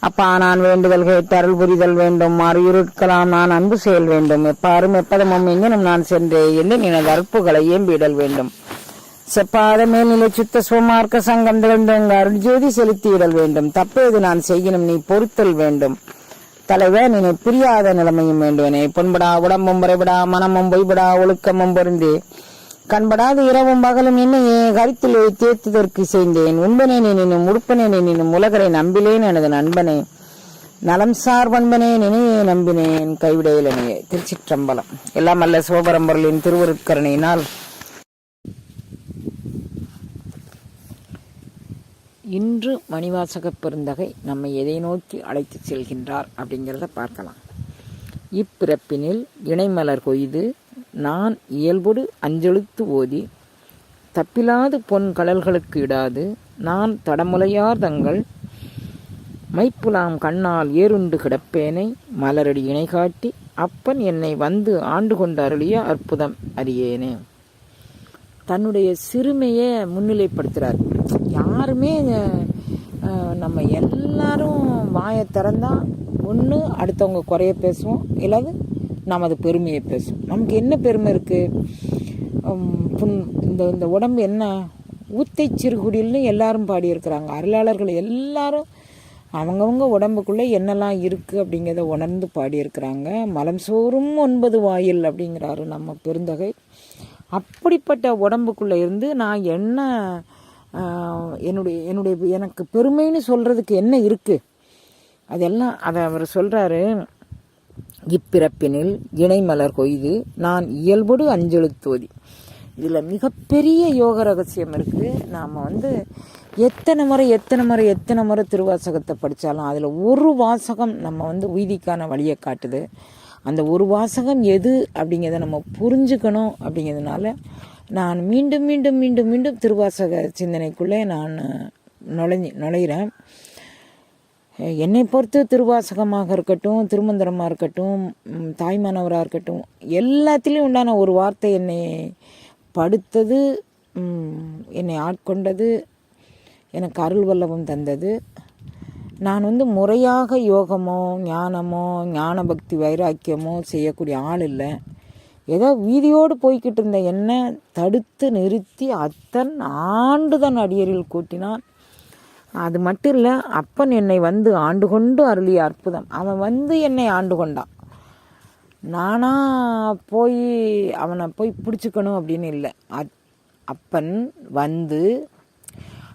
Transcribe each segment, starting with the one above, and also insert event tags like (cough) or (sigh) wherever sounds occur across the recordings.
அப்பா நான் வேண்டுதல் கேட்டு புரிதல் வேண்டும். மறுயிருக்கலாம் நான் அன்பு செயல் வேண்டும். எப்பாரும் எப்பதமும் எங்கனும் நான் சென்றேன் என்று நினது அற்புகளை ஏம்பிடல் வேண்டும். செப்பாத மேல்நிலை சுத்த சுமார்க்க சங்கம் திறந்தங்க அருள் ஜோதி செலுத்தியிடல் வேண்டும். தப்பேது நான் செய்யணும் நீ பொறுத்தல் வேண்டும். தலைவர் நினை புரியாத நிலைமையும் வேண்டுவனே. பொன்படா உடம்பும் முறைபடா மனமும் பொய்படா ஒழுக்கமும் பொருந்தே. கண்படாத இரவும் பகலும் என்னையே கருத்தில் தேர்த்துதற்கு செய்தேன் உண்பனே நினும் உடுப்பனே நினும் உலகரை நம்பிலேன் எனது நண்பனே. நலம் சார் பண்பனே நினையே நம்பினேன் கைவிடையிலனையே திருச்சிற்றம்பலம். எல்லாம் அல்ல சிவபரம்பொருளின் திருவருட்கரணையினால். இன்று மணிவாசக பெருந்தகை நம்மை எதை நோக்கி அழைத்து செல்கின்றார் அப்படிங்கிறத பார்க்கலாம். இப்பிறப்பினில் இணைமலர் கொய்து நான் இயல்போடு அஞ்செழுத்து ஓதி தப்பிலாது பொன் கடல்களுக்கு இடாது நான் தடமுலையார் தங்கள் மைப்புலாம் கண்ணால் ஏறுண்டு கிடப்பேனை மலரடி இணை காட்டி அப்பன் என்னை வந்து ஆண்டு கொண்டு அருளிய அற்புதம் அறியேனே. தன்னுடைய சிறுமையை முன்னிலைப்படுத்துகிறார் யாருமே நம்ம எல்லாரும் வாயை திறந்தால் ஒன்று அடுத்தவங்க குறைய பேசுவோம். இல்லாது நமது பெருமையை பேசுவோம் நமக்கு என்ன பெருமை இருக்குது புண் இந்த இந்த உடம்பு என்ன? ஊத்தை சிறுகுடில்னு எல்லாரும் பாடியிருக்கிறாங்க. அருளாளர்கள் எல்லாரும் அவங்கவுங்க உடம்புக்குள்ளே என்னெல்லாம் இருக்குது அப்படிங்கிறத உணர்ந்து பாடியிருக்கிறாங்க. மலம் சோறும் ஒன்பது வாயில் அப்படிங்கிறாரு நம்ம பெருந்தகை. அப்படிப்பட்ட உடம்புக்குள்ளே இருந்து நான் என்ன என்னுடைய என்னுடைய எனக்கு பெருமைன்னு சொல்கிறதுக்கு என்ன இருக்குது அதெல்லாம் அதை அவர் சொல்கிறாரு இப்பிறப்பினில் இணைமலர் கொய்து நான் இயல்போடு அஞ்செழுத்தோதி. இதில் மிகப்பெரிய யோக ரகசியம் இருக்குது நாம் வந்து எத்தனை முறை எத்தனை முறை எத்தனை முறை திருவாசகத்தை படித்தாலும் அதில் ஒரு வாசகம் நம்ம வந்து உய்திக்கான வழியை காட்டுது. அந்த ஒரு வாசகம் எது அப்படிங்கிறத நம்ம புரிஞ்சுக்கணும் அப்படிங்கிறதுனால நான் மீண்டும் மீண்டும் மீண்டும் மீண்டும் திருவாசக சிந்தனைக்குள்ளே நான் நுழைஞ்சி நுழையிறேன். என்னை பொறுத்து திருவாசகமாக இருக்கட்டும் திருமந்திரமாக இருக்கட்டும் தாய்மானவராக இருக்கட்டும் எல்லாத்துலேயும் உண்டான ஒரு வார்த்தை என்னை படுத்தது என்னை ஆட்கொண்டது எனக்கு அருள் வல்லவம் தந்தது. நான் வந்து முறையாக யோகமோ ஞானமோ ஞான பக்தி வைராக்கியமோ செய்யக்கூடிய ஆள் இல்லை. ஏதோ வீதியோடு போய்கிட்டு இருந்த என்னை தடுத்து நிறுத்தி அத்தன் ஆண்டுதான் அடியரில் கூட்டினான். அது மட்டும் இல்லை அப்பன் என்னை வந்து ஆண்டு கொண்டு அருளிய அற்புதம். அவன் வந்து என்னை ஆண்டு கொண்டான். நானா போய் அவனை போய் பிடிச்சிக்கணும் அப்படின்னு இல்லை. அத்- அப்பன் வந்து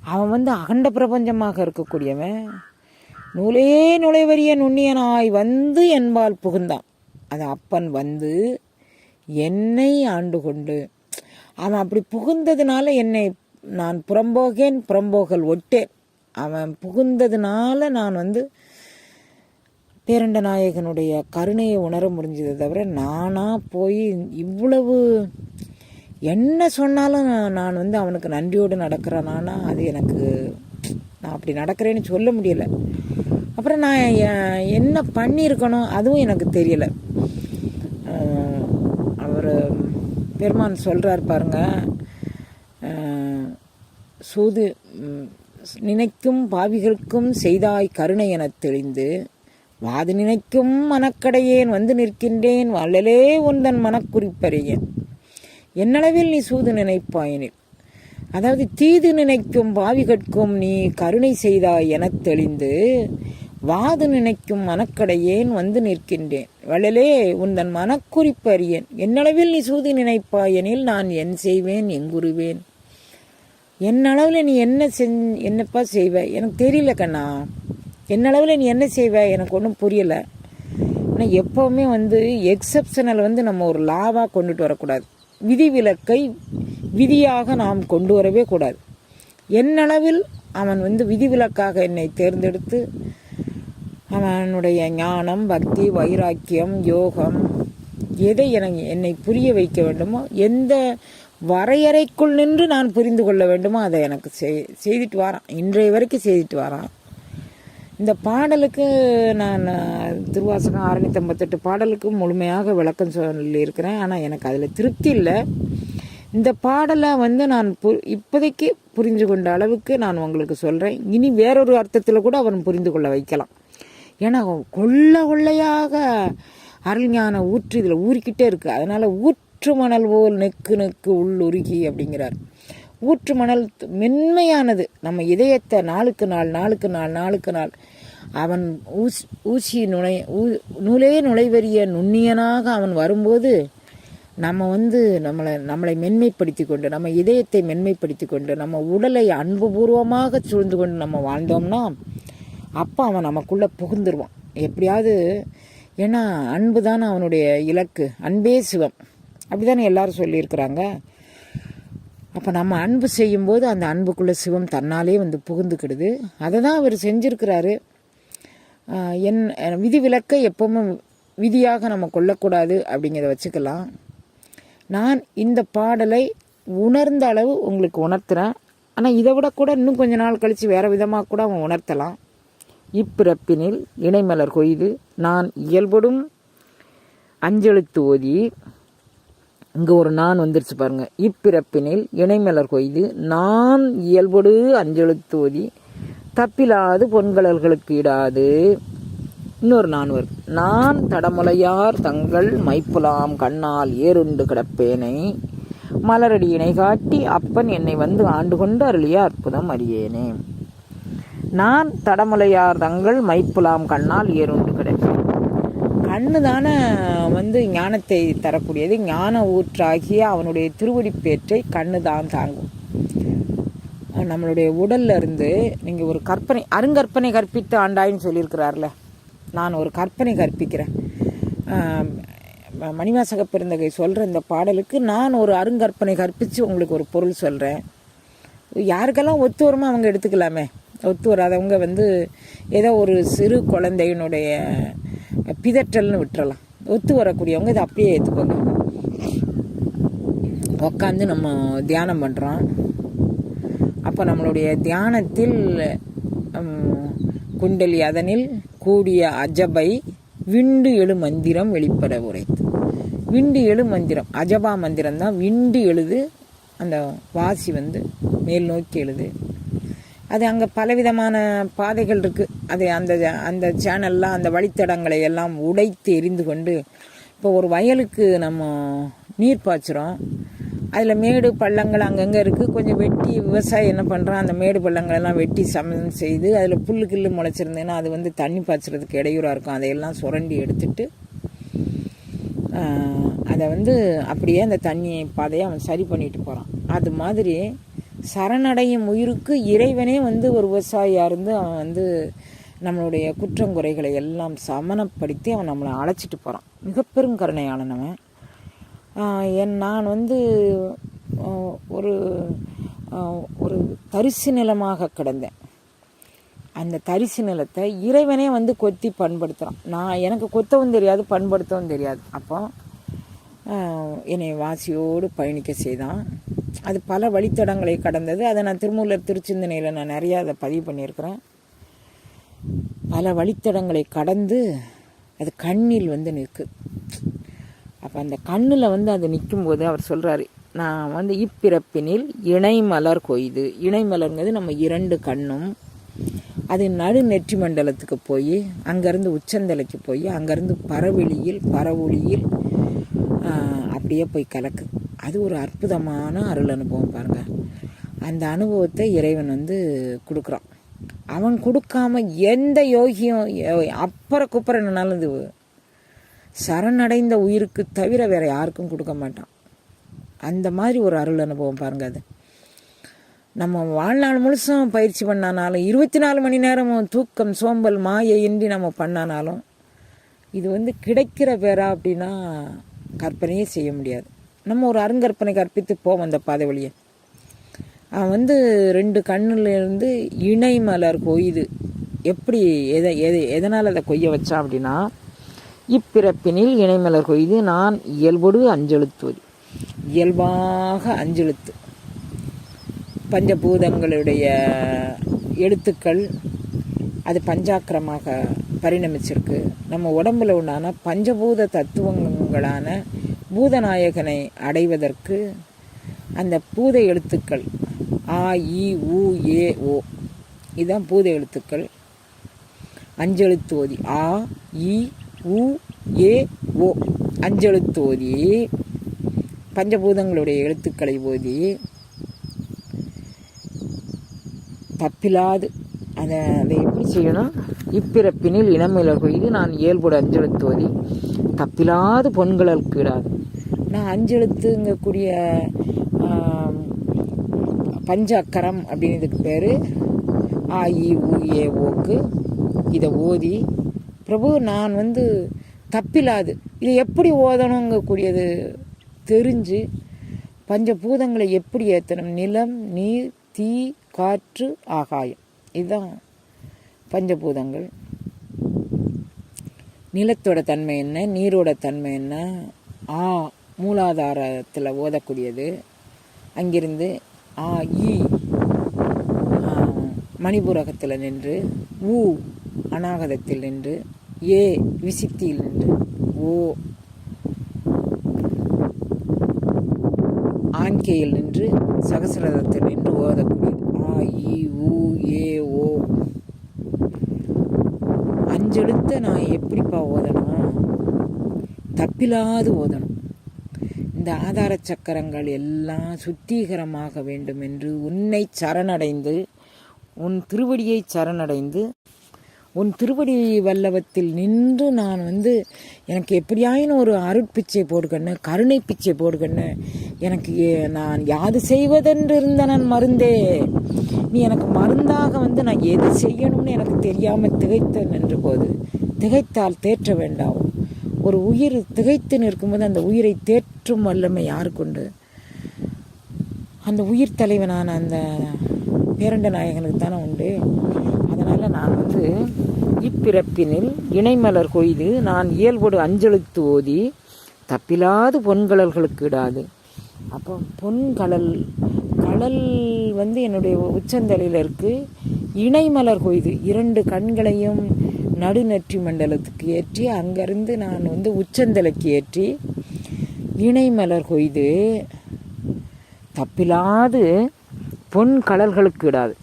அவன் வந்து அகண்ட பிரபஞ்சமாக இருக்கக்கூடியவன். நூலே நுழைவரிய நுண்ணியனாய் வந்து என்பால் புகுந்தான். அது அப்பன் வந்து என்னை ஆண்டு கொண்டு. அவன் அப்படி புகுந்ததுனால என்னை நான் புறம்போகேன் புறம்போகல் ஒட்டேன். அவன் புகுந்ததுனால நான் வந்து பேரண்ட நாயகனுடைய கருணையை உணர முடிஞ்சதை தவிர நானா போய் இவ்வளவு என்ன சொன்னாலும் நான் வந்து அவனுக்கு நன்றியோடு நடக்கிறேனானா அது எனக்கு நான் அப்படி நடக்கிறேன்னு சொல்ல முடியல. அப்புறம் நான் என்ன பண்ணியிருக்கணும் அதுவும் எனக்கு தெரியலை. அவர் பெருமான் சொல்கிறார் பாருங்க. சூது நினைக்கும் பாவிகளுக்கும் செய்தாய் கருணை எனத் தெளிந்து வாது நினைக்கும் மனக்கடையேன் வந்து நிற்கின்றேன் வள்ளலே உந்தன் மனக்குறிப்பறியேன். என்னளவில் நீ சூது நினைப்பாயினில்? அதாவது தீது நினைக்கும் பாவிகட்கும் நீ கருணை செய்தாய் எனத் தெளிந்து வாது நினைக்கும் மனக்கடையேன் வந்து நிற்கின்றேன். வள்ளலே உந்தன் மனக்குறிப்பறியேன். என்னளவில் நீ சூது நினைப்பாயெனில் நான் என் செய்வேன் எங்குருவேன் என் அளவில் நீ என்ன செஞ் என்னப்பா செய்வ? எனக்கு தெரியல கண்ணா. என் அளவில் நீ என்ன செய்வ? எனக்கு ஒன்றும் புரியலை. ஆனால் எப்போவுமே வந்து எக்ஸப்ஷனல் வந்து நம்ம ஒரு லாவாக கொண்டுட்டு வரக்கூடாது. விதிவிலக்கை விதியாக நாம் கொண்டு வரவே கூடாது. என்னளவில் அவன் வந்து விதிவிலக்காக என்னை தேர்ந்தெடுத்து அவனுடைய ஞானம் பக்தி வைராக்கியம் யோகம் எதை எனக்கு என்னை புரிய வைக்க வேண்டுமோ எந்த வரையறைக்குள் நின்று நான் புரிந்து கொள்ள வேண்டுமோ? அதை எனக்கு செய் செய்துட்டு வரான் இன்றைய வரைக்கும் செய்துட்டு வரான் இந்த பாடலுக்கு நான் திருவாசகம் ஆறுநூத்தி ஐம்பத்தெட்டு பாடலுக்கு முழுமையாக விளக்கம் சொல்லியிருக்கிறேன். ஆனால் எனக்கு அதில் திருப்தி இல்லை. இந்த பாடலை வந்து நான் பு இப்போதைக்கு புரிஞ்சு கொண்ட அளவுக்கு நான் உங்களுக்கு சொல்கிறேன் இனி வேறொரு அர்த்தத்தில் கூட அவன் புரிந்து கொள்ள வைக்கலாம். ஏன்னா கொள்ள கொள்ளையாக அருள்ஞான ஊற்று இதில் ஊறிக்கிட்டே இருக்குது அதனால் ஊற்று மணல் போல் நெக்கு நெக்கு உள்ளுருகி அப்படிங்கிறார். ஊற்று மணல் மென்மையானது. நம்ம இதயத்தை நாளுக்கு நாள் நாளுக்கு நாள் நாளுக்கு நாள் அவன் ஊசி ஊசி நுழை ஊ நூலே நுழைவறிய நுண்ணியனாக அவன் வரும்போது நம்ம வந்து நம்மளை நம்மளை மென்மைப்படுத்தி கொண்டு நம்ம இதயத்தை மென்மைப்படுத்தி கொண்டு நம்ம உடலை அன்புபூர்வமாக சூழ்ந்து கொண்டு நம்ம வாழ்ந்தோம்னா அப்போ அவன் நமக்குள்ளே புகுந்துருவான். எப்படியாவது ஏன்னா அன்பு தான் அவனுடைய இலக்கு. அன்பே சிவம். அப்படி தானே எல்லாரும் சொல்லியிருக்கிறாங்க. அப்போ நம்ம அன்பு செய்யும்போது அந்த அன்புக்குள்ளே சிவம் தன்னாலே வந்து புகுந்துக்கிடுது. அதை தான் அவர் செஞ்சுருக்கிறாரு. என் விதி விலக்கை எப்பவுமே விதியாக நம்ம கொள்ளக்கூடாது அப்படிங்கிறத வச்சுக்கலாம். நான் இந்த பாடலை உணர்ந்த அளவு உங்களுக்கு உணர்த்துறேன். ஆனால் இதை விட கூட இன்னும் கொஞ்ச நாள் கழித்து வேறு விதமாக கூட அவன் உணர்த்தலாம். இப்பிறப்பினில் இணைமலர் கொய்து நான் இயல்படும் அஞ்செழுத்து ஓதி இங்கே ஒரு நான் வந்துருச்சு பாருங்க. இப்பிறப்பினில் இணைமலர் கொய்து நான் இயல்படு அஞ்செழுத்து தப்பிலாது பொன்கலர்களுக்கு இடாது இன்னொரு நான் நான் தடமுலையார் தங்கள் மைப்புலாம் கண்ணால் ஏறுண்டு கிடப்பேனை மலரடி இணை காட்டி அப்பன் என்னை வந்து ஆண்டு கொண்டு அருளிய அற்புதம் அறியேனே. நான் தடமுலையார் தங்கள் மைப்புலாம் கண்ணால் ஏறுண்டு மண்ணு தானே வந்து ஞானத்தை தரக்கூடியது. ஞான ஊற்றாகிய அவனுடைய திருவடிப்பேற்றை கண்ணு தான் தாங்கும் நம்மளுடைய உடல்ல இருந்து நீங்கள் ஒரு கற்பனை அருங்கற்பனை கற்பித்து ஆண்டாயின்னு சொல்லியிருக்கிறார்ல. நான் ஒரு கற்பனை கற்பிக்கிறேன். மணிவாசக பெருந்தகை சொல்கிற இந்த பாடலுக்கு நான் ஒரு அருங்கற்பனை கற்பித்து உங்களுக்கு ஒரு பொருள் சொல்கிறேன் யாருக்கெல்லாம் ஒத்து வருமோ அவங்க எடுத்துக்கலாமே. ஒத்து வராதவங்க வந்து ஏதோ ஒரு சிறு குழந்தையினுடைய பிதற்றல்னு விட்டுறலாம். ஒத்து வரக்கூடியவங்க இதை அப்படியே ஏற்றுக்கோங்க உட்காந்து நம்ம தியானம் பண்ணுறோம் அப்போ நம்மளுடைய தியானத்தில் குண்டலி அதனில் கூடிய அஜபை விண்டு எழு மந்திரம் வெளிப்பட உரைத்து. விண்டு எழு மந்திரம் அஜபா மந்திரம் தான் விண்டு எழுது அந்த வாசி வந்து மேல் நோக்கி எழுது. அது அங்கே பலவிதமான பாதைகள் இருக்குது அது அந்த அந்த சேனல்லாம் அந்த வழித்தடங்களை எல்லாம் உடைத்து எரிந்து கொண்டு இப்போ ஒரு வயலுக்கு நம்ம நீர் பாய்ச்சுறோம். அதில் மேடு பள்ளங்கள் அங்கங்கே இருக்குது கொஞ்சம் வெட்டி விவசாயி என்ன பண்ணுறான் அந்த மேடு பள்ளங்கள் எல்லாம் வெட்டி சமன் செய்து அதில் புல்லு கில்லு முளைச்சிருந்தேன்னா அது வந்து தண்ணி பாய்ச்சறதுக்கு இடையூறாக இருக்கும். அதையெல்லாம் சுரண்டி எடுத்துட்டு அதை வந்து அப்படியே அந்த தண்ணி பாதையை அவன் சரி பண்ணிட்டு போகிறான் அது மாதிரி சரணடையும் உயிருக்கு இறைவனே வந்து ஒரு விவசாயியாக இருந்து அவன் வந்து நம்மளுடைய குற்றங்குறைகளை எல்லாம் சமனப்படுத்தி அவன் நம்மளை அழைச்சிட்டு போகிறான் மிகப்பெரும் கருணையானவன் என் நான் வந்து ஒரு ஒரு தரிசு நிலமாக கிடந்தேன். அந்த தரிசு நிலத்தை இறைவனே வந்து கொத்தி பண்படுத்துகிறான் நான் எனக்கு கொத்தவும் தெரியாது பண்படுத்தவும் தெரியாது. அப்போ என்னை வாசியோடு பயணிக்க செய்தான். அது பல வழித்தடங்களை கடந்தது. அதை நான் திருமூலர் திருச்சிந்தனையில் நான் நிறையா அதை பதிவு பண்ணியிருக்கிறேன். பல வழித்தடங்களை கடந்து அது கண்ணில் வந்து நிற்கு. அப்போ அந்த கண்ணில் வந்து அது நிற்கும்போது அவர் சொல்கிறாரு நான் வந்து இப்பிறப்பினில் இணைமலர் கொய்து. இணைமலர்ங்கிறது நம்ம இரண்டு கண்ணும். அது நடு நெற்றி மண்டலத்துக்கு போய் அங்கேருந்து உச்சந்தலைக்கு போய் அங்கேருந்து பரவெளியில் பரவொளியில் அப்படியே போய் கலக்கு. அது ஒரு அற்புதமான அருள் அனுபவம் பாருங்க. அந்த அனுபவத்தை இறைவன் வந்து கொடுக்குறான். அவன் கொடுக்காம எந்த யோகியும் அப்புறம் அப்புற குப்புற என்னாலும் இது சரணடைந்த உயிருக்கு தவிர வேற யாருக்கும் கொடுக்க மாட்டான். அந்த மாதிரி ஒரு அருள் அனுபவம் பாருங்க அது. நம்ம வாழ்நாள் முழுசும் பயிற்சி பண்ணானாலும் இருபத்தி நாலு மணி நேரமும் தூக்கம் சோம்பல் மாயை நம்ம பண்ணானாலும் இது வந்து கிடைக்கிற பேரா அப்படின்னா கற்பனையே செய்ய முடியாது. நம்ம ஒரு அருங்கற்பனை கற்பித்து போவோம் அந்த பாதை வழியை. அவன் வந்து ரெண்டு கண்ணுலேருந்து இணை மலர் கொய்து. எப்படி எதை எது எதனால் அதை கொய்ய வச்சா அப்படின்னா இப்பிறப்பினில் இணைமலர் கொய்து நான் இயல்போடு அஞ்செழுத்துவது. இயல்பாக அஞ்செழுத்து. பஞ்சபூதங்களுடைய எழுத்துக்கள் அது பஞ்சாக்கிரமாக பரிணமிச்சிருக்கு. நம்ம உடம்புல உண்டான பஞ்சபூத தத்துவங்களான பூதநாயகனை அடைவதற்கு அந்த பூத எழுத்துக்கள் ஆ இ உ ஏ ஓ. இதுதான் பூத எழுத்துக்கள். அஞ்செழுத்து ஓதி. ஆ இ உ ஏ ஓ. அஞ்செழுத்து ஓதி. பஞ்சபூதங்களுடைய எழுத்துக்களை ஓதி. தப்பிலாது. அதை அதை எப்படி செய்யணும்? இப்பிறப்பினில் இனமிழகு கொய்து நான் இயல்போடு அஞ்செழுத்து ஓதி தப்பிலாது பொன்களல் கீடாது நான் அஞ்செழுத்துங்கக்கூடிய பஞ்ச அக்கரம் அப்படின்னு இதுக்கு பேர். ஆ இ உ ஏ ஓக்கு. இதை ஓதி. பிரபு நான் வந்து தப்பிலாது. இது எப்படி ஓதணுங்கக்கூடியது தெரிஞ்சு பஞ்சபூதங்களை எப்படி ஏற்றணும் நிலம் நீர் தீ காற்று ஆகாயம். இதுதான் பஞ்சபூதங்கள். நிலத்தோட தன்மை என்ன? நீரோட தன்மை என்ன? ஆ மூலாதாரத்தில் ஓதக்கூடியது. அங்கிருந்து ஆ ஈ மணிபுரகத்தில் நின்று ஊ அநாகதத்தில் நின்று ஏ விசித்தியில் நின்று ஓ ஆன்கேயில் நின்று சகசிரதத்தில் நின்று ஓதக்கூடியது. ஆ இ உ ஏ ஓ அஞ்செழுத்த நான் எப்படிப்பா ஓதணும்? தப்பிலாது ஓதணும். இந்த ஆதார சக்கரங்கள் எல்லாம் சுத்திகரமாக வேண்டும் என்று உன்னை சரணடைந்து உன் திருவடியை சரணடைந்து உன் திருவடி வல்லவத்தில் நின்று நான் வந்து எனக்கு எப்படியாயினும் ஒரு அருட்பிச்சை போடுகண்ணு கருணை பிச்சை போடுகண்ணு எனக்கு ஏ- நான் யாது செய்வதென்று இருந்த நான் மருந்தே. நீ எனக்கு மருந்தாக வந்து நான் எது செய்யணும்னு எனக்கு தெரியாமல் திகைத்து நின்று போது திகைத்தால் தேற்ற வேண்டாம். ஒரு உயிர் திகைத்து நிற்கும்போது அந்த உயிரை தேற்றும் வல்லமை யாருக்குண்டு அந்த உயிர் தலைவனான அந்த பேரண்ட நாயகனுக்கு தானே உண்டு. அதனால் நான் வந்து இப்பிறப்பினில் இணைமலர் கொய்து நான் இயல்போடு அஞ்சலித்து ஓதி தப்பிலாது பொன்கடல்களுக்கு இடாது. அப்போ பொன்கடல் கடல் வந்து என்னுடைய உச்சந்தலையில் இருக்குது இணைமலர் கொய்து. இரண்டு கண்களையும் நடுநெற்றி மண்டலத்துக்கு ஏற்றி அங்கேருந்து நான் வந்து உச்சந்தலைக்கு ஏற்றி இணைமலர் கொய்து. தப்பில்லாது பொன் கடல்களுக்கு இடாது.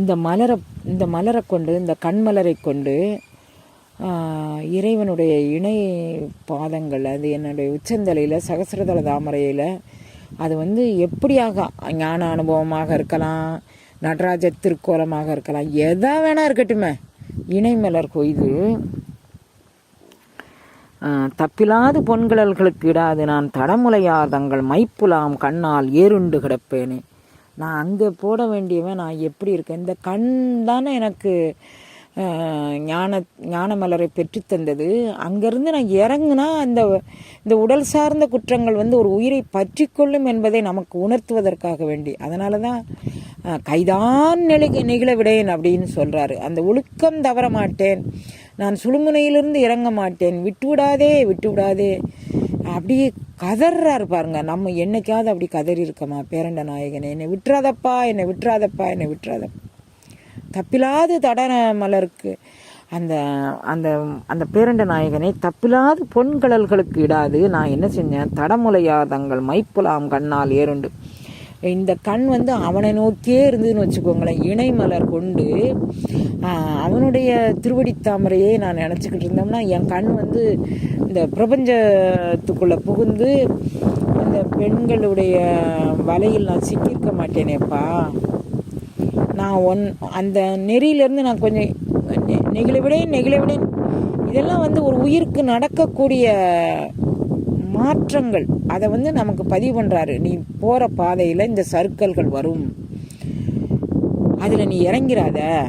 இந்த மலரை இந்த மலரை கொண்டு இந்த கண்மலரை கொண்டு இறைவனுடைய இணை பாதங்கள் அது என்னுடைய உச்சந்தலையில் சகசிரதள தாமரையில் அது வந்து எப்படியாக ஞான அனுபவமாக இருக்கலாம் நடராஜ திருக்கோலமாக இருக்கலாம் எதா வேணா இருக்கட்டுமே. இணைமலர் கொய்து தப்பிலாது பொன்கடல்களுக்கு இடாது நான் தடமுலையார் தங்கள் மைப்புலாம் கண்ணால் ஏறுண்டு கிடப்பேனே. நான் அங்கே போட வேண்டியவன் நான் எப்படி இருக்கேன்? இந்த கண் தானே எனக்கு ஞான ஞான மலரை பெற்றுத்தந்தது. அங்கேருந்து நான் இறங்குனா அந்த இந்த உடல் சார்ந்த குற்றங்கள் வந்து ஒரு உயிரை பற்றி கொள்ளும் என்பதை நமக்கு உணர்த்துவதற்காக வேண்டி. அதனால தான் கைதான் நிலை நிகழ விடேன் அப்படின்னு சொல்கிறாரு அந்த ஒழுக்கம் தவற மாட்டேன். நான் சுழுமுனையிலிருந்து இறங்க மாட்டேன். விட்டு விடாதே விட்டு விடாதே அப்படியே கதறாரு பாருங்க. நம்ம என்னைக்காவது அப்படி கதறி இருக்கமா? பேரண்ட நாயகனே என்னை விட்டுறாதப்பா என்னை விட்டுறாதப்பா என்னை விட்டுறாதப்பா தப்பிலாது தடன மலருக்கு. அந்த அந்த அந்த பேரண்ட நாயகனை தப்பிலாது பொன்கடல்களுக்கு இடாது. நான் என்ன செஞ்சேன்? தடமுலையா தங்கள் மைப்புலாம் கண்ணால் ஏறுண்டு. இந்த கண் வந்து அவனை நோக்கியே இருந்ததுன்னு வச்சுக்கோங்களேன். இணைமலர் கொண்டு அவனுடைய திருவடி தாமரையே நான் நினச்சிக்கிட்டு இருந்தோம்னா என் கண் வந்து இந்த பிரபஞ்சத்துக்குள்ளே புகுந்து அந்த பெண்களுடைய வலையில் நான் சிக்கியிருக்க மாட்டேனேப்பா. நான் ஒன் அந்த நெறியிலேருந்து நான் கொஞ்சம் நெ- நெகிழவிடேன் இதெல்லாம் வந்து ஒரு உயிருக்கு நடக்கக்கூடிய மாற்றங்கள். அதை வந்து நமக்கு பதிவு பண்ணுறாரு நீ போகிற பாதையில் இந்த சர்க்கல்கள் வரும். அதில் நீ இறங்கிறாத.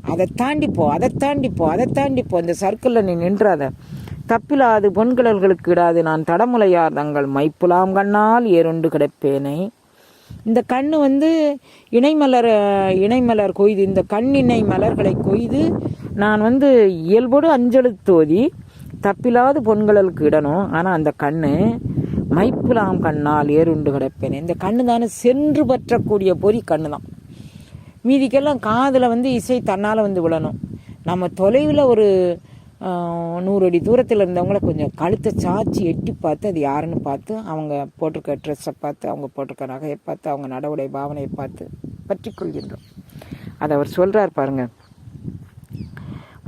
அதை தாண்டிப்போ போ அதை தாண்டிப்போ போ அதை தாண்டி போ. சர்க்கிளில் நீ நின்றாத. தப்பிலாது பொன்கடல்களுக்கு இடாது. நான் தடமுலையார் தங்கள் மைப்புலாம் கண்ணால் ஏறுண்டு கிடப்பேனே. இந்த கண் வந்து இணைமலர் இணைமலர் கொய்து. இந்த கண்ணிணை மலர்களை கொய்து நான் வந்து இயல்போடு அஞ்சலுத்தோதி தப்பில்லாது பொன்களுக்கு இடணும். ஆனால் அந்த கண் மைப்புலாம் கண்ணால் ஏறுண்டு கிடப்பேன். இந்த கண்ணு தானே சென்று பற்றக்கூடிய பொறி கண்ணு தான். மீதிக்கெல்லாம் காதில் வந்து இசை தன்னால் வந்து விழணும். நம்ம தொலைவில் ஒரு நூறு அடி தூரத்தில் இருந்தவங்கள கொஞ்சம் கழுத்தை சாச்சி எட்டி பார்த்து அது யாருன்னு பார்த்து அவங்க போட்டிருக்க ட்ரெஸ்ஸை பார்த்து அவங்க போட்டிருக்க நகையை பார்த்து அவங்க நடவுடை பாவனையை பார்த்து பற்றி கொள்கின்றோம். அதை அவர் சொல்கிறார் பாருங்க.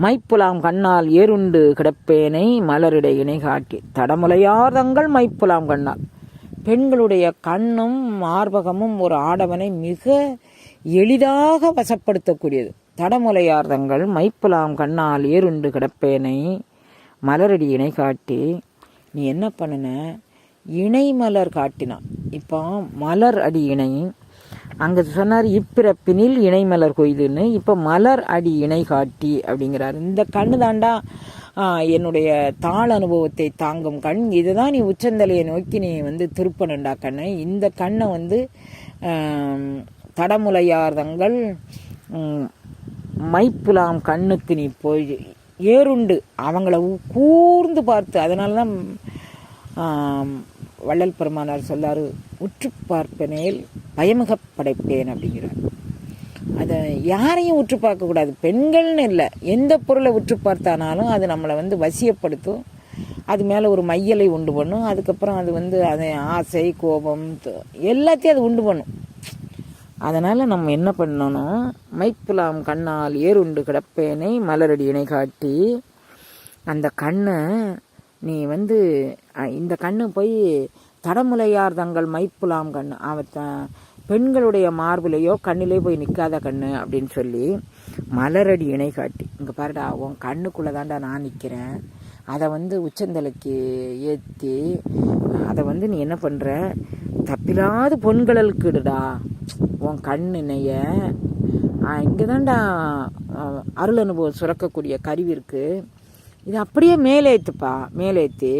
மைப்புலாம் கண்ணால் ஏருண்டு கிடப்பேனை மலரிட இணை காட்டி தடமுலையாதங்கள் மைப்புலாம் கண்ணால். பெண்களுடைய கண்ணும் மார்பகமும் ஒரு ஆடவனை மிக எளிதாக வசப்படுத்தக்கூடியது. தடமுலையார்தங்கள் மைப்புலாம் கண்ணால் ஏறுண்டு கிடப்பேனை மலரடி இணை காட்டி நீ என்ன பண்ணுன? இணை மலர் காட்டினான். இப்போ மலர் அடி இணை. அங்கே சொன்னார் இப்பிறப்பினில் இணைமலர் கொய்துன்னு. இப்போ மலர் அடி இணை காட்டி அப்படிங்கிறார். இந்த கண்ணு தாண்டா என்னுடைய தாள் அனுபவத்தை தாங்கும் கண். இதுதான் நீ உச்சந்தலையை நோக்கி நீ வந்து திருப்பணுண்டா கண்ணை. இந்த கண்ணை வந்து தடமுலையார்தங்கள் மைப்புலாம் கண்ணுக்கு நீ போய் ஏறுண்டு. அவங்கள கூர்ந்து பார்த்து அதனால தான் வள்ளல் பெருமானார் சொல்லாரு உற்று பார்ப்பனேல் பயமுக படைப்பேன் அப்படிங்கிறார். அதை யாரையும் உற்று பார்க்கக்கூடாது பெண்கள்னு இல்லை. எந்த பொருளை உற்று பார்த்தானாலும் அது நம்மளை வந்து வசியப்படுத்தும். அது மேலே ஒரு மையலை உண்டு பண்ணும். அதுக்கப்புறம் அது வந்து அதை ஆசை கோபம் எல்லாத்தையும் அது உண்டு பண்ணும். அதனால் நம்ம என்ன பண்ணணும்? மைப்புலாம் கண்ணால் ஏறுண்டு கிடப்பேனை மலரடி இணை காட்டி அந்த கண்ணை நீ வந்து இந்த கண்ணு போய் தடமுலையார் தங்கள் மைப்புலாம் கண்ணு அவ த- பெண்களுடைய மார்பிலையோ கண்ணிலே போய் நிற்காத கண்ணு அப்படின்னு சொல்லி மலரடி இணை காட்டி இங்கே பாருடா உன் கண்ணுக்குள்ளே தான்டா நான் நிற்கிறேன் அதை வந்து உச்சந்தலைக்கு ஏற்றி அதை வந்து நீ என்ன பண்ணுற தப்பில்லாத பொன்கடலுக்குடுடா. உன் கண் இணைய இங்கே தான்டா அருள் அனுபவம் சுரக்கக்கூடிய கருவி இருக்குது இது அப்படியே மேலேத்துப்பா மேலேத்தி.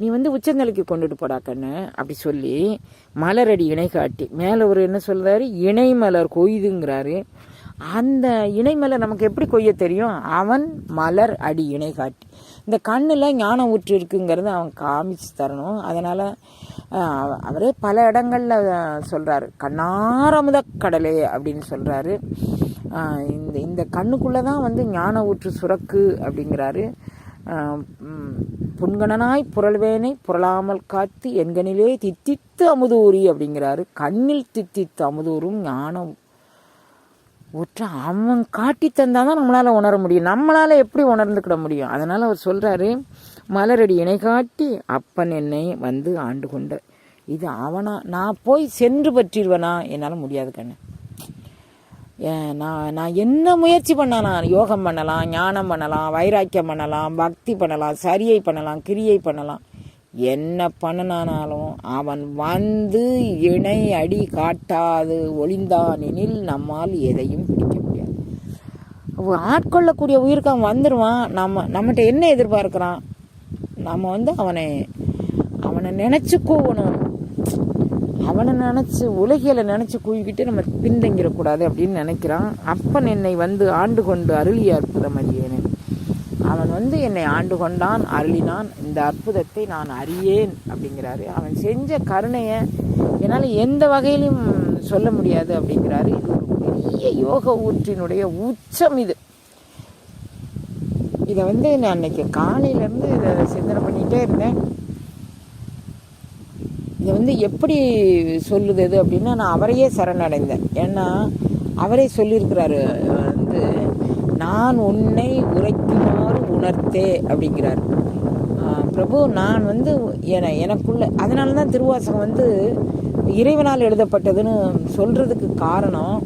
நீ வந்து உச்சந்தலைக்கு கொண்டுட்டு போடா கண்ணு. அப்படி சொல்லி மலரடி இணை காட்டி. மேலே ஒரு என்ன சொல்கிறாரு இணை மலர் கொய்துங்கிறாரு. அந்த இணை மலர் நமக்கு எப்படி கொய்ய தெரியும்? அவன் மலர் அடி இணை காட்டி. இந்த கண்ணில் ஞானம் ஊற்று இருக்குங்கிறத அவன் காமிச்சு தரணும். அதனால் அவரே பல இடங்களில் சொல்கிறாரு கண்ணாரமுத கடலே அப்படின்னு சொல்கிறாரு இந்த இந்த கண்ணுக்குள்ளே தான் வந்து ஞான ஊற்று சுரக்கு அப்படிங்கிறாரு. புன்கணனாய் புரள்வேனை புரளாமல் காத்து எண்கணிலே தித்தித்து அமுதூரி அப்படிங்கிறாரு. கண்ணில் தித்தித்து அமுதூரும் ஞானம் ஒற்றை அவன் காட்டி தந்தாதான் நம்மளால் உணர முடியும். நம்மளால் எப்படி உணர்ந்துக்கிட முடியும்? அதனால் அவர் சொல்கிறாரு மலரடி இணை காட்டி அப்பன் என்னை வந்து ஆண்டு கொண்ட இது அவனா நான் போய் சென்று பற்றிடுவேனா என்னால் முடியாது கண்ணு. நான் நான் என்ன முயற்சி பண்ணலாம் யோகம் பண்ணலாம் ஞானம் பண்ணலாம் வைராக்கியம் பண்ணலாம் பக்தி பண்ணலாம் சரியை பண்ணலாம் கிரியை பண்ணலாம். என்ன பண்ணனானாலும் அவன் வந்து இணை அடி காட்டாது ஒளிந்தானெனில் நம்மால் எதையும் பிடிக்க முடியாது. ஆட்கொள்ளக்கூடிய உயிருக்கு அவன் வந்துடுவான் நம்ம நம்மகிட்ட என்ன எதிர்பார்க்குறான்? நம்ம வந்து அவனை அவனை நினச்சி கூவணும். அவனை நினச்சி உலகியலை நினச்சி கூவிக்கிட்டு நம்ம பின்தங்கிடக்கூடாது அப்படின்னு நினைக்கிறான். அப்பன் என்னை வந்து ஆண்டு கொண்டு அருளிய அற்புதம் அவன் வந்து என்னை ஆண்டு கொண்டான் அருளினான் இந்த அற்புதத்தை நான் அறியேன் அப்படிங்கிறாரு. அவன் செஞ்ச கருணையை என்னால் எந்த வகையிலும் சொல்ல முடியாது அப்படிங்கிறாரு. இது ஒரு பெரிய யோக ஊற்றினுடைய உச்சம் இது. இதை வந்து நான் அன்னைக்கு காலையிலேருந்து இதை சிந்தனை பண்ணிகிட்டே இருந்தேன். இதை வந்து எப்படி சொல்லுது இது அப்படின்னா நான் அவரையே சரணடைந்தேன். ஏன்னா அவரே சொல்லியிருக்கிறாரு வந்து நான் உன்னை உரைக்குமாறு உணர்த்தே அப்படிங்கிறார். பிரபு நான் வந்து என எனக்குள்ள அதனால தான் திருவாசகம் வந்து இறைவனால் எழுதப்பட்டதுன்னு சொல்கிறதுக்கு காரணம்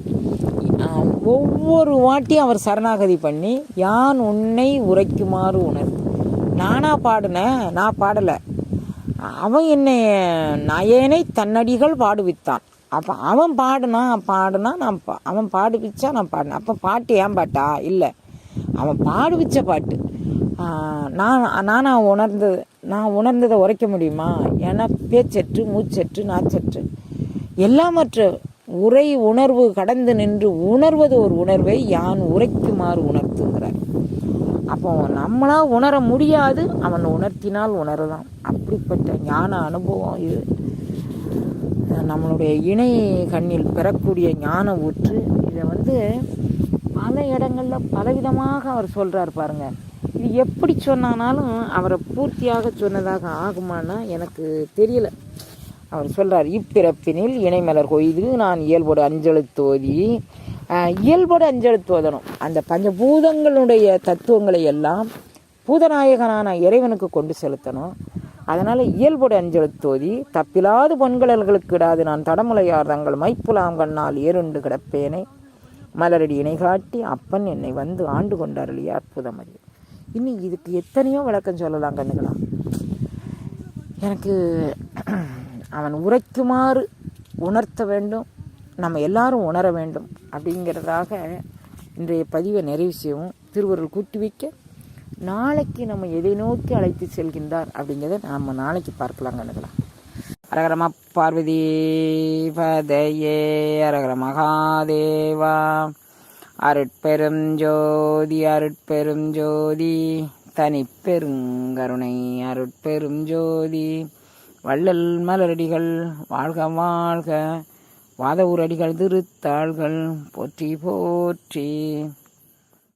ஒவ்வொரு வாட்டியும் அவர் சரணாகதி பண்ணி யான் உன்னை உரைக்குமாறு உணர்த்து. நானாக பாடினேன் நான் பாடலை. அவன் என்னை நயனை தன்னடிகள் பாடுவித்தான். அப்போ அவன் பாடுனா பாடுனா நான் பா அவன் பாடுவிச்சா நான் பாடினேன். அப்போ பாட்டு ஏன் பாட்டா? இல்லை. அவன் பாடுவிச்ச பாட்டு. நான் நான் உணர்ந்தது நான் உணர்ந்ததை உரைக்க முடியுமா? ஏன்னா பேச்சற்று மூச்சற்று நாச்சற்று. எல்லாமற்ற உரை உணர்வு கடந்து நின்று உணர்வது ஒரு உணர்வை யான் உரைக்குமாறு உணர்த்துங்கிறார் அப்போ நம்மளால் உணர முடியாது அவன் உணர்த்தினால் உணரலாம். அப்படிப்பட்ட ஞான அனுபவம் இது. நம்மளுடைய இணை கண்ணில் பெறக்கூடிய ஞான ஊற்று. இதை வந்து பல இடங்களில் பலவிதமாக அவர் சொல்கிறார் பாருங்கள் இது எப்படி சொன்னானாலும் அவரை பூர்த்தியாக சொன்னதாக ஆகுமானா எனக்கு தெரியல. அவர் சொல்கிறார் இப்பிறப்பினில் இணைமலர் கொய்து நான் இயல்போடு அஞ்செழுத்தோதி ஆஹ், இயல்போடு அஞ்செழுத்தோதணும் அந்த பஞ்சபூதங்களுடைய தத்துவங்களை எல்லாம் பூதநாயகனான இறைவனுக்கு கொண்டு செலுத்தணும். அதனால் இயல்போடு அஞ்செழுத்தோதி தப்பிலாது பொன்கடல்களுக்கு இடாது நான் தடமுலையார் தங்கள் மைப்புலாம் கண்ணால் ஏறுண்டு கிடப்பேனே. மலரடி இணை காட்டி அப்பன் என்னை வந்து ஆண்டு கொண்டார் இல்லையா அற்புதமதி இன்னும் இதுக்கு எத்தனையோ விளக்கம் சொல்லலாம் கண்ணுகளா? எனக்கு (clears throat) அவன் உரைக்குமாறு உணர்த்த வேண்டும் நம்ம எல்லாரும் உணர வேண்டும் அப்படிங்கிறதாக இன்றைய பதிவை நிறைவு செய்வோம். திருவருள் கூட்டி வைக்க நாளைக்கு நம்ம எதை நோக்கி அழைத்து செல்கின்றார் அப்படிங்கிறத நம்ம நாளைக்கு பார்க்கலாம் கண்ணுகளா. அரகரமா பார்வதி பதையே அரகர மகாதேவா. அருட்பெரும் ஜோதி அருட்பெரும் ஜோதி. தனிப்பெருங்கருணை அருட்பெரும் ஜோதி. வள்ளல் மலரடிகள் வாழ்க வாழ்க. வாத ஊரடிகள் திருத்தாள்கள் போற்றி போற்றி.